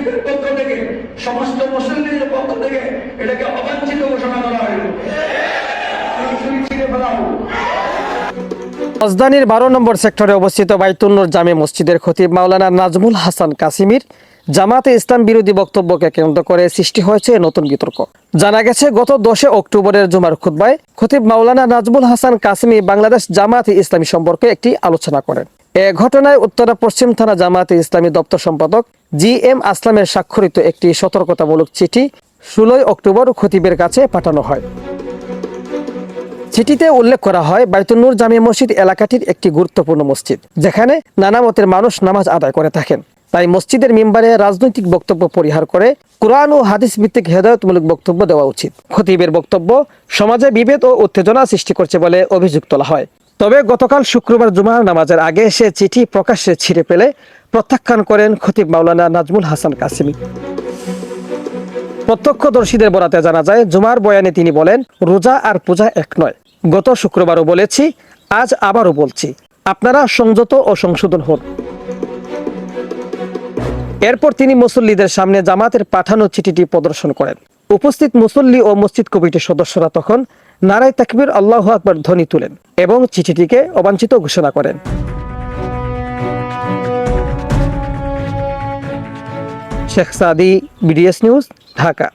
মসজিদের পক্ষ থেকে, সমস্ত মুসলিমদের পক্ষ থেকে এটাকে অবাঞ্ছিত ঘোষণা করা হইল রাজধানীর বারো নম্বর সেক্টরে অবস্থিত বাইতুন্নুর জামে মসজিদের খতিব মাওলানা নাজমুল হাসান কাসিমির জামাতে ইসলাম বিরোধী বক্তব্যকে কেন্দ্র করে সৃষ্টি হয়েছে নতুন বিতর্ক। জানা গেছে, গত দশে অক্টোবরের জুমার খুতবায় খতিব মাওলানা নাজমুল হাসান কাসিমি বাংলাদেশ জামাতে ইসলামী সম্পর্কে একটি আলোচনা করেন। এ ঘটনায় উত্তরা পশ্চিম থানা জামাতে ইসলামী দপ্তর সম্পাদক জি এম আসলামের স্বাক্ষরিত একটি সতর্কতামূলক চিঠি ষোলোই অক্টোবর খতিবের কাছে পাঠানো হয়। চিঠিতে উল্লেখ করা হয়, বাইতুন্নুর জামিয়া মসজিদ এলাকাটির একটি গুরুত্বপূর্ণ মসজিদ, যেখানে নানা মতের মানুষ নামাজ আদায় করে থাকেন। তাই মসজিদের মেম্বারে রাজনৈতিক বক্তব্য পরিহার করে কোরআন ও হাদিস ভিত্তিক হেদায়তমূলক বক্তব্য দেওয়া উচিত। খতিবের বক্তব্য, সমাজে বিভেদ ও উত্তেজনা সৃষ্টি করছে বলে অভিযোগ তোলা হয়। তবে গতকাল শুক্রবার জুমার নামাজের আগে সে চিঠি প্রকাশ্যে ছিঁড়ে ফেলে প্রত্যাখ্যান করেন খতিব মাওলানা নাজমুল হাসান কাসিমি। প্রত্যক্ষদর্শীদের বরাতে জানা যায়, জুমার বয়ানে তিনি বলেন, রোজা আর পূজা এক নয়। গত শুক্রবারও বলেছি, আজ আবারও বলছি, আপনারা সংযত ও সংশোধন হন। এরপর তিনি মুসল্লিদের সামনে জামাতের পাঠানো চিঠিটি প্রদর্শন করেন। উপস্থিত মুসল্লি ও মসজিদ কমিটির সদস্যরা তখন নারায় তাকবির আল্লাহ আকবর ধ্বনি তুলেন এবং চিঠিটিকে অবাঞ্ছিত ঘোষণা করেন। Sheikh Sadi, BDS news, Dhaka.